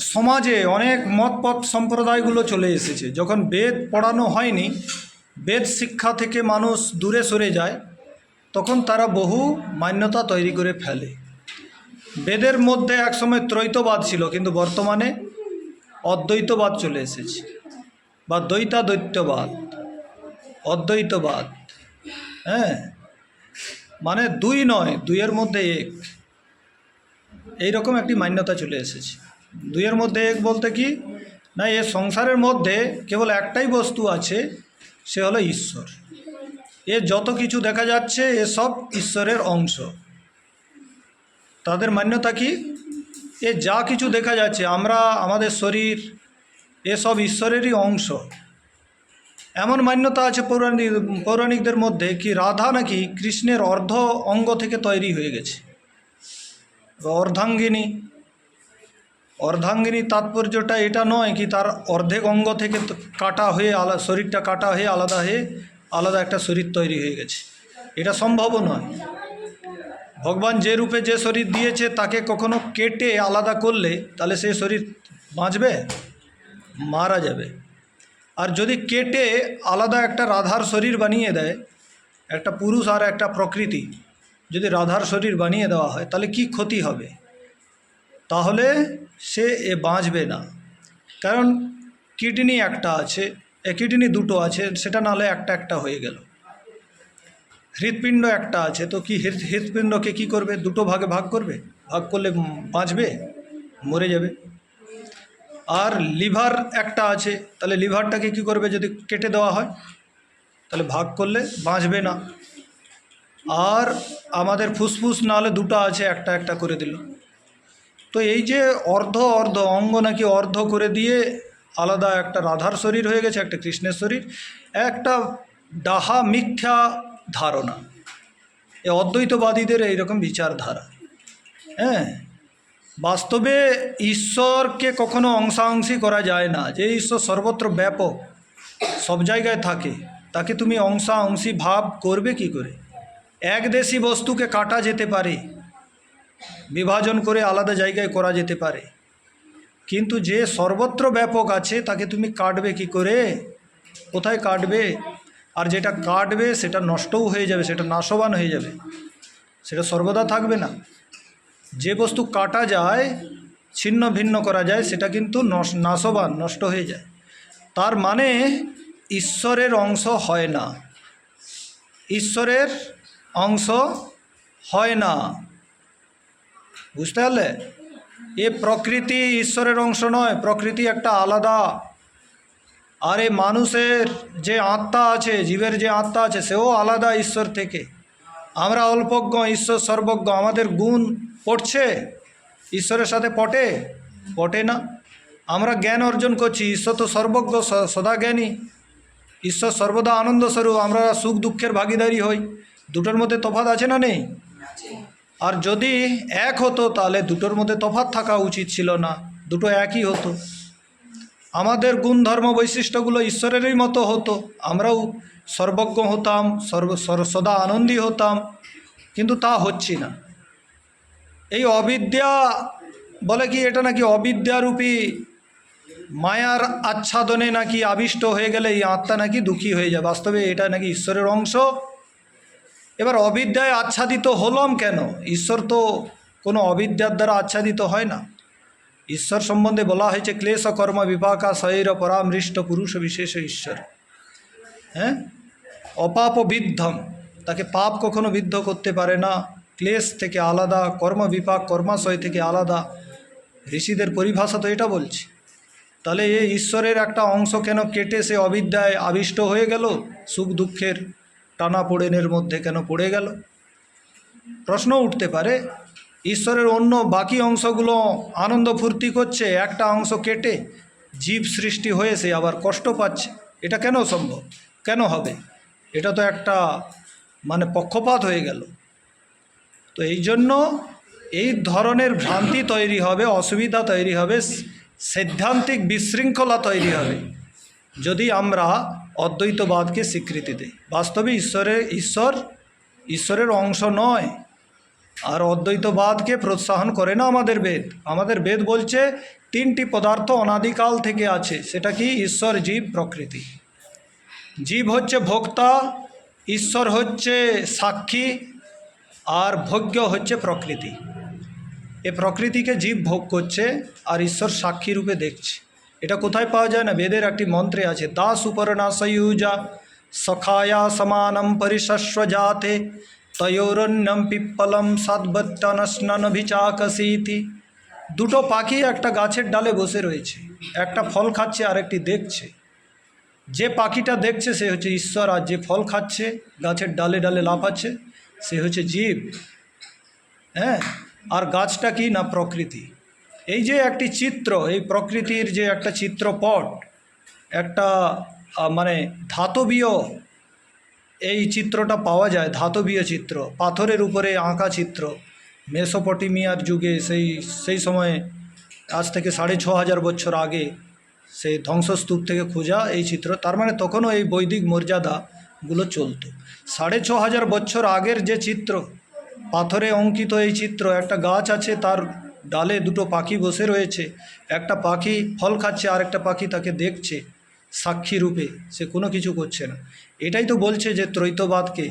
সমাজে অনেক মতপথ সম্প্রদায়গুলো চলে এসেছে। যখন বেদ পড়ানো হয়নি, বেদ শিক্ষা থেকে মানুষ দূরে সরে যায়, তখন তারা বহু মান্যতা তৈরি করে ফেলে। বেদের মধ্যে একসময় ত্রৈতবাদ ছিল, কিন্তু বর্তমানে অদ্বৈতবাদ চলে এসেছে বা দ্বৈতাদ্বৈত্যবাদ অদ্বৈতবাদ হ্যাঁ? মানে দুই নয়, দুইয়ের মধ্যে এক। এই রকম একটি মান্যতা চলে এসেছে। দুইয়ের মধ্যে এক বলতে কি? না, এ সংসারের মধ্যে কেবল একটাই বস্তু আছে, সে হলো ঈশ্বর। এ যত কিছু দেখা যাচ্ছে, এ সব ঈশ্বরের অংশ। তাদের মান্যতা কি? এ যা কিছু দেখা যাচ্ছে, আমরা, আমাদের শরীর এসব ঈশ্বরেরই অংশ। এমন মান্যতা আছে পৌরাণিক, পৌরাণিকদের মধ্যে কি রাধা নাকি কৃষ্ণের অর্ধ অঙ্গ থেকে তৈরি হয়ে গেছে। অর্ধাঙ্গিনী। অর্ধাঙ্গিনী তাৎপর্যটা এটা নয় কি তার অর্ধেক অঙ্গ থেকে কাটা হয়ে আলা, শরীরটা কাটা হয়ে আলাদা হয়ে আলাদা একটা শরীর তৈরি হয়ে গেছে। এটা সম্ভবও নয়। ভগবান যে রূপে যে শরীর দিয়েছে তাকে কখনো কেটে আলাদা করলে তাহলে সেই শরীর বাঁচবে? মারা যাবে। আর যদি কেটে আলাদা একটা রাধার শরীর বানিয়ে দেয়, একটা পুরুষ আর একটা প্রকৃতি, যদি রাধার শরীর বানিয়ে দেওয়া হয় তাহলে কি ক্ষতি হবে? তাহলে সে এ বাঁচবে না। কারণ কিডনি একটা আছে, এ কিডনি দুটো আছে, সেটা নাহলে একটা একটা হয়ে গেল। হৃৎপিণ্ড একটা আছে, তো কি হৃৎ, হৃৎপিণ্ডকে কি করবে? দুটো ভাগে ভাগ করবে? ভাগ করলে বাঁচবে? মরে যাবে। আর লিভার একটা আছে, তাহলে লিভারটাকে কি করবে যদি কেটে দেওয়া হয়? তাহলে ভাগ করলে বাঁচবে না। আর আমাদের ফুসফুস নাহলে দুটো আছে, একটা একটা করে দিল। তো এই যে অর্ধ অর্ধ অঙ্গ নাকি অর্ধ করে দিয়ে আলাদা একটা রাধার শরীর হয়ে গেছে, একটা কৃষ্ণের শরীর, একটা ডাহা মিথ্যা ধারণা। এ অদ্বৈতবাদীদের এইরকম বিচারধারা। হ্যাঁ? বাস্তবে ঈশ্বরকে কখনো অংশাংশী করা যায় না। যে ঈশ্বর সর্বত্র ব্যাপক, সব জায়গায় থাকে, তাকে তুমি অংশাংশী ভাব করবে কি করে? একদেশি বস্তুকে কাটা যেতে পারে বিভাজন করে আলাদা জায়গায় করা যেতে পারে। কিন্তু যে সর্বত্র ব্যাপক আছে, তাকে তুমি কাটবে কি করে? কোথায় কাটবে? আর যেটা কাটবে, সেটা নষ্টও হয়ে যাবে, সেটা নাশবান হয়ে যাবে। সেটা সর্বদা থাকবে না। যে বস্তু কাটা যায়, ছিন্ন ভিন্ন করা যায়, সেটা কিন্তু নাশবান, নষ্ট হয়ে যায়। তার মানে ঈশ্বরের অংশ হয় না। ঈশ্বরের অংশ হয় না। বুঝতে পারলে? এ প্রকৃতি ঈশ্বরের অংশ নয়, প্রকৃতি একটা আলাদা। আর এ মানুষের যে আত্মা আছে, জীবের যে আত্মা আছে, সেও আলাদা ঈশ্বর থেকে। আমরা অল্পজ্ঞ, ঈশ্বর সর্বজ্ঞ, আমাদের গুণ পড়ছে? ঈশ্বরের সাথে পটে? পটে না। আমরা জ্ঞান অর্জন করছি, ঈশ্বর তো সর্বজ্ঞ সদা জ্ঞানী। ঈশ্বর সর্বদা আনন্দ স্বরূপ আমরা সুখ দুঃখের ভাগিদারি হই। দুটোর মধ্যে তফাৎ আছে না নেই? আর যদি এক হতো, তাহলে দুটোর মধ্যে তফাৎ থাকা উচিত ছিল না। দুটো একই হতো। আমাদের গুণ ধর্ম বৈশিষ্ট্যগুলো ঈশ্বরেরই মতো হতো। আমরাও সর্বজ্ঞ হতাম, সর্ব সর- সদা আনন্দী হতাম, কিন্তু তা হচ্ছি না। এই অবিদ্যা বলে কি এটা নাকি অবিদ্যারূপী মায়ার আচ্ছাদনে নাকি আবিষ্ট হয়ে গেলে এই আত্মা নাকি দুঃখী হয়ে যায়? বাস্তবে এটা নাকি ঈশ্বরের অংশ? এবার অবিদ্যায় আচ্ছাদিত হলাম কেন? ঈশ্বর তো কোনো অবিদ্যার দ্বারা আচ্ছাদিত হয় না। ঈশ্বর সম্বন্ধে বলা হয়েছে, ক্লেশ কর্ম বিপাকা শৈর পরামৃষ্ট পুরুষ বিশেষ ঈশ্বর। হ্যাঁ? অপাপ বিদ্ধম, তাকে পাপ কখনো বিদ্ধ করতে পারে না। ক্লেশ থেকে আলাদা, কর্ম বিপাক, কর্মাশয় থেকে আলাদা। ঋষিদের পরিভাষা তো এটা বলছি। তাহলে এই ঈশ্বরের একটা অংশ কেন কেটে সে অবিদ্যায় আবিষ্ট হয়ে গেল? সুখ দুঃখের টানা পোড়েনের মধ্যে কেন পড়ে গেল? প্রশ্ন উঠতে পারে, ঈশ্বরের অন্য বাকি অংশগুলো আনন্দ ফুর্তি করছে, একটা অংশ কেটে জীব সৃষ্টি হয়ে সে আবার কষ্ট পাচ্ছে। এটা কেন সম্ভব? কেন হবে? এটা তো একটা মানে পক্ষপাত হয়ে গেল। তো এই জন্য এই ধরনের ভ্রান্তি তৈরি হবে, অসুবিধা তৈরি হবে, সিদ্ধান্তিক বিশৃঙ্খলা তৈরি হবে। যদি আমরা অদ্বৈতবাদকে স্বীকৃতি দিই বাস্তবে ঈশ্বরের ঈশ্বর, ঈশ্বরের অংশ নয়। আর অদ্বৈতবাদকে প্রোৎসাহন করে না আমাদের বেদ। আমাদের বেদ বলছে, তিনটি পদার্থ অনাদিকাল থেকে আছে, সেটা কি? ঈশ্বর, জীব, প্রকৃতি। জীব হচ্ছে ভোক্তা, ঈশ্বর হচ্ছে সাক্ষী, আর ভোগ্য হচ্ছে প্রকৃতি। এ প্রকৃতিকে জীব ভোগ করছে, আর ঈশ্বর সাক্ষী রূপে দেখছে। এটা কোথায় পাওয়া যায় না? বেদের একটি মন্ত্রে আছে, দাস উপর্ণা সয়ুজা সখায়া সমানম পরিশস্ব জাতে তয়োরণ্যম পিপ্পলম সাদবত্তনস্নন ভিচাকসীতি। দুটো পাখি একটা গাছের ডালে বসে রয়েছে, একটা ফল খাচ্ছে আর একটি দেখছে। যে পাখিটা দেখছে, সে হচ্ছে ঈশ্বর, আর যে ফল খাচ্ছে, গাছের ডালে ডালে লাফাচ্ছে, সে হচ্ছে জীব। হ্যাঁ? আর গাছটা কি না প্রকৃতি? এই যে একটি চিত্র, এই প্রকৃতির যে একটা চিত্রপট, একটা মানে ধাতবীয় এই চিত্রটা পাওয়া যায়, ধাতবীয় চিত্র, পাথরের উপরে আঁকা চিত্র। মেসোপটেমিয়ার যুগে সেই সেই সময়ে, আজ থেকে সাড়ে ছ হাজার বছর আগে সেই ধ্বংসস্তূপ থেকে খোঁজা এই চিত্র, তার মানে তখনও এই বৈদিক মর্যাদাগুলো চলতো। সাড়ে ছ হাজার বছর আগের যে চিত্র, পাথরে অঙ্কিত এই চিত্র, একটা গাছ আছে তার ডালে দুটো পাখি বসে রয়েছে। একটা পাখি ফল খাচ্ছে আর একটা পাখি তাকে দেখছে। সাক্ষী রূপে সে কোনো কিছু করছে না। এটাই তো বলছে যে ত্রৈতবাদকে,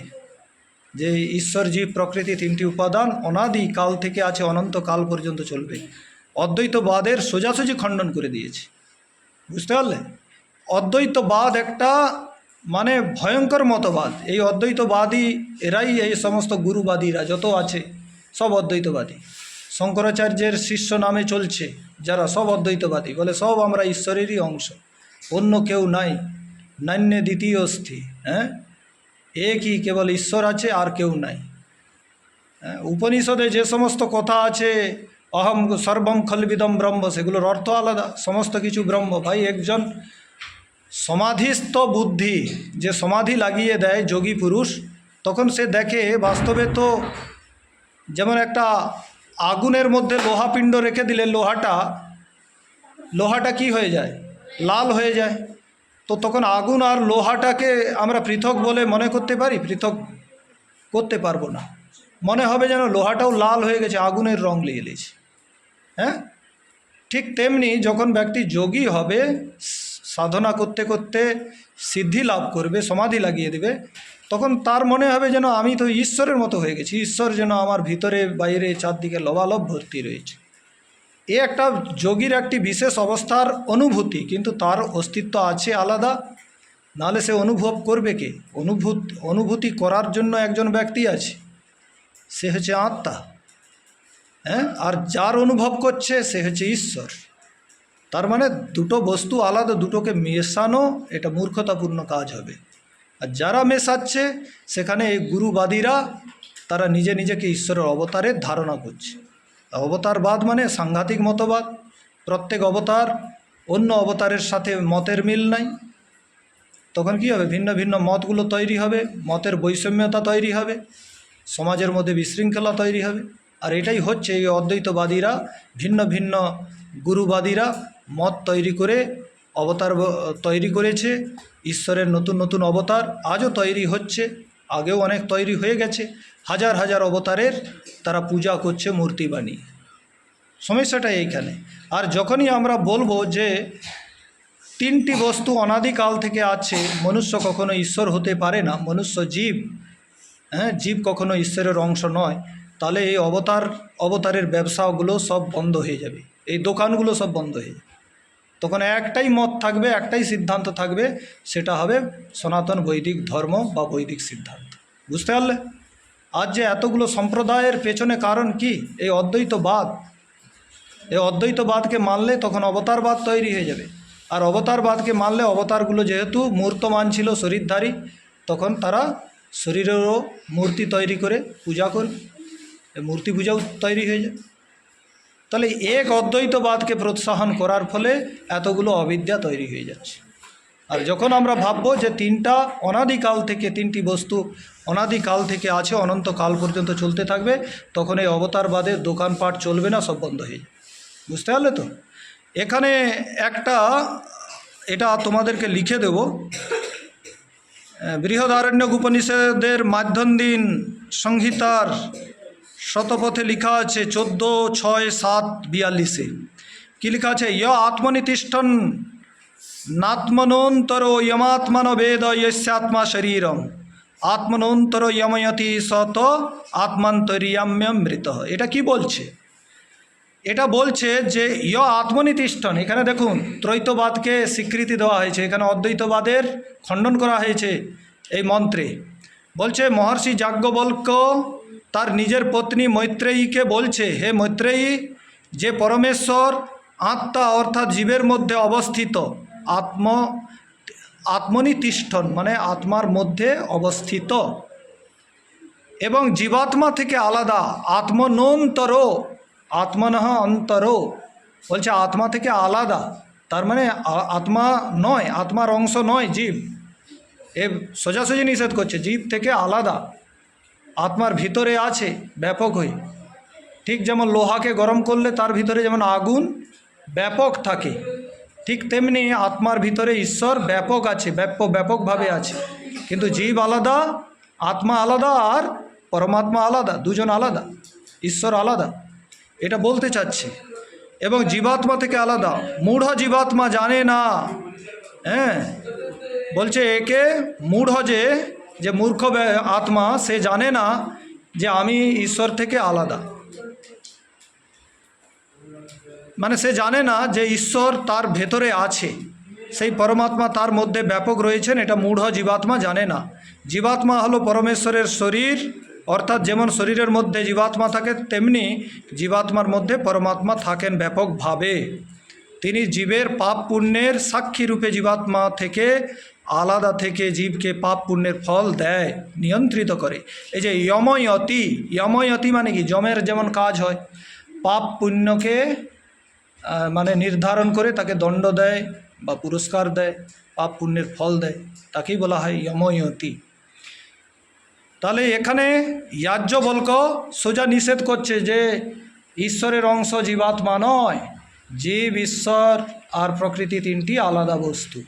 যে ঈশ্বর জীব প্রকৃতি তিনটি উপাদান অনাদি কাল থেকে আছে, অনন্ত কাল পর্যন্ত চলবে। অদ্বৈতবাদের সোজাসুজি খণ্ডন করে দিয়েছে। বুঝতে পারলে? অদ্বৈতবাদ একটা মানে ভয়ঙ্কর মতবাদ। এই অদ্বৈতবাদী এরাই এই সমস্ত গুরুবাদীরা, যত আছে, সব অদ্বৈতবাদী। শঙ্করাচার্যের শিষ্য নামে চলছে যারা সব অদ্বৈতবাদী। বলে সব আমরা ঈশ্বরেরই অংশ। অন্য কেউ নাই। নান্য দ্বিতীয় স্থি হ্যাঁ একই কেবল ঈশ্বর আছে আর কেউ নাই। হ্যাঁ, উপনিষদে যে সমস্ত কথা আছে অহম সর্বম খলবিদম ব্রহ্ম সেগুলোর অর্থ আলাদা। সমস্ত কিছু ব্রহ্ম। ভাই একজন সমাধিস্থ বুদ্ধি যে সমাধি লাগিয়ে দেয় যোগী পুরুষ তখন সে দেখে বাস্তবে তো যেমন একটা আগুনের মধ্যে লোহাপিণ্ড রেখে দিলে লোহাটা লোহাটা কি হয়ে যায়? লাল হয়ে যায়। তো তখন আগুন আর লোহাটাকে আমরা পৃথক বলে মনে করতে পারি? পৃথক করতে পারব না। মনে হবে যেন লোহাটাও লাল হয়ে গেছে, আগুনের রং লিয়ে নিয়েছে হ্যাঁ? ঠিক তেমনি যখন ব্যক্তি যোগী হবে, সাধনা করতে করতে সিদ্ধি লাভ করবে, সমাধি লাগিয়ে দেবে তখন তার মনে হবে যেন আমি তো ঈশ্বরের মতো হয়ে গেছি। ঈশ্বর যেন আমার ভিতরে, বাইরে, চারদিকে লবালব ভর্তি রয়েছে। এ একটা যোগীর একটি বিশেষ অবস্থার অনুভূতি, কিন্তু তার অস্তিত্ব আছে আলাদা। নাহলে সে অনুভব করবে কে? অনুভূত, অনুভূতি করার জন্য একজন ব্যক্তি আছে। সে হচ্ছে আত্মা। হ্যাঁ? আর যার অনুভব করছে, সে হচ্ছে ঈশ্বর। তার মানে দুটো বস্তু আলাদা, দুটোকে মেশানো, এটা মূর্খতাপূর্ণ কাজ হবে। আর যারা মেশাচ্ছে সেখানে এই গুরুবাদীরা তারা নিজে নিজেকে ঈশ্বরের অবতারের ধারণা করছে। অবতারবাদ মানে সাংঘাতিক মতবাদ। প্রত্যেক অবতার অন্য অবতারের সাথে মতের মিল নাই। তখন কি হবে? ভিন্ন ভিন্ন মতগুলো তৈরি হবে, মতের বৈষম্যতা তৈরি হবে, সমাজের মধ্যে বিশৃঙ্খলা তৈরি হবে। আর এটাই হচ্ছে এই অদ্বৈতবাদীরা, ভিন্ন ভিন্ন গুরুবাদীরা মত তৈরি করে অবতার তৈরি করেছে। ঈশ্বরের নতুন নতুন অবতার আজও তৈরি হচ্ছে। আগেও অনেক তৈরি হয়ে গেছে। হাজার হাজার অবতারের তারা পূজা করছে মূর্তি বানিয়ে সমস্যাটা এইখানে। আর যখনই আমরা বলব যে তিনটি বস্তু অনাদিকাল থেকে আছে, মনুষ্য কখনো ঈশ্বর হতে পারে না, মনুষ্য জীব হ্যাঁ জীব কখনো ঈশ্বরের অংশ নয়, তাহলে এই অবতার, অবতারের ব্যবসাগুলো সব বন্ধ হয়ে যাবে। এই দোকানগুলো সব বন্ধ হয়ে যাবে। তখন একটাই মত থাকবে, একটাই সিদ্ধান্ত থাকবে, সেটা হবে সনাতন বৈদিক ধর্ম বা বৈদিক সিদ্ধান্ত। বুঝতে পারলে? আজ যে এতগুলো সম্প্রদায়ের পেছনে কারণ কি? এই অদ্বৈতবাদ। এই অদ্বৈতবাদকে মানলে তখন অবতারবাদ তৈরি হয়ে যাবে। আর অবতারবাদকে মানলে অবতারগুলো যেহেতু মূর্তমান ছিল, শরীরধারী, তখন তারা শরীরেরও মূর্তি তৈরি করে পূজা করবে। মূর্তি পূজাও তৈরি হয়ে যায় তাহলে এক অদ্বৈতবাদকে প্রোৎসাহন করার ফলে এতগুলো অবিদ্যা তৈরি হয়ে যাচ্ছে। আর যখন আমরা ভাববো যে তিনটা অনাদিকাল থেকে তিনটি বস্তু অনাদিকাল থেকে আছে অনন্ত কাল পর্যন্ত চলতে থাকবে, তখন এই অবতারবাদের দোকানপাট চলবে না, সব বন্ধ হয়ে বুঝতে পারলে তো? এখানে একটা, এটা তোমাদেরকে লিখে দেব। বৃহদারণ্যক উপনিষদের মাধ্যম দিন সংহিতার শতপথে লেখা আছে চোদ্দ, ছয়, সাত, বিয়াল্লিশে। কি লেখা আছে? য় আত্মনি তিষ্ঠন নাত্মনোন্তর যমাত্মন বেদ যস্যাত্মা শরীরম। আত্মনোন্তর যময়তি সত আত্মান্তরিয়াম্যমৃত এটা কি বলছে? এটা বলছে যে ইয় আত্মনিতিষ্ঠন, এখানে দেখুন, ত্রৈতবাদকে স্বীকৃতি দেওয়া হয়েছে। এখানে অদ্বৈতবাদের খণ্ডন করা হয়েছে এই মন্ত্রে। বলছে, মহর্ষি যাজ্ঞবল্ক তার নিজের পত্নী মৈত্রেয়ীকে বলছে, হে মৈত্রেয়ী, যে পরমেশ্বর আত্মা অর্থাৎ জীবের মধ্যে অবস্থিত, আত্ম, আত্মনিতিষ্ঠন মানে আত্মার মধ্যে অবস্থিত এবং জীবাত্মা থেকে আলাদা, আত্মনোন্তর আত্মনহ অন্তর, বলছে আত্মা থেকে আলাদা, তার মানে আত্মা নয়, আত্মার অংশ নয়, জীব। এ সোজাসুজি নিষেধ করছে, জীব থেকে আলাদা। আত্মার ভিতরে আছে, ব্যাপক হয়ে ঠিক যেমন লোহাকে গরম করলে তার ভিতরে যেমন আগুন ব্যাপক থাকে, ঠিক তেমনি আত্মার ভিতরে ঈশ্বর ব্যাপক আছে ব্যাপক ব্যাপকভাবে আছে। কিন্তু জীব আলাদা, আত্মা আলাদা আর পরমাত্মা আলাদা, দুজন আলাদা, ঈশ্বর আলাদা। এটা বলতে চাচ্ছি। এবং জীবাত্মা থেকে আলাদা। মূঢ় জীবাত্মা জানে না। হ্যাঁ বলছে একে মূঢ় যে যে মূর্খ আত্মা, সে জানে না যে আমি ঈশ্বর থেকে আলাদা। মানে সে জানে না যে ঈশ্বর তার ভেতরে আছে। সেই পরমাত্মা তার মধ্যে ব্যাপক রয়েছেন, এটা মূঢ় জীবাত্মা জানে না। জীবাত্মা হলো পরমেশ্বরের শরীর, অর্থাৎ যেমন শরীরের মধ্যে জীবাত্মা থাকে, তেমনি জীবাত্মার মধ্যে পরমাত্মা থাকেন ব্যাপকভাবে। তিনি জীবের পাপ পুণ্যের সাক্ষী রূপে জীবাত্মা থেকে আলাদা থেকে জীবকে পাপ পুণ্যের ফল দেয়, নিয়ন্ত্রিত করে। এই যে যময়তি যময়তি মানে কি? যমের যেমন কাজ হয়, পাপ পুণ্যকে মানে নির্ধারণ করে তাকে দণ্ড দেয় বা পুরস্কার দেয়, পাপ পুণ্যের ফল দেয়, তাকেই বলা হয় যময়তি। তাহলে এখানে ইয়াজ্ঞবল্ক সোজা নিষেধ করছে যে ঈশ্বরের অংশ জীবাত্মা নয়, জীব, ঈশ্বর আর প্রকৃতি তিনটি আলাদা বস্তু।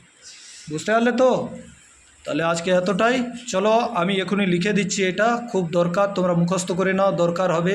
বুঝতে পারলে তো? তাহলে আজকে এতটাই। চলো, আমি এখনই লিখে দিচ্ছি এটা। খুব দরকার, তোমরা মুখস্থ করে নাও, দরকার হবে।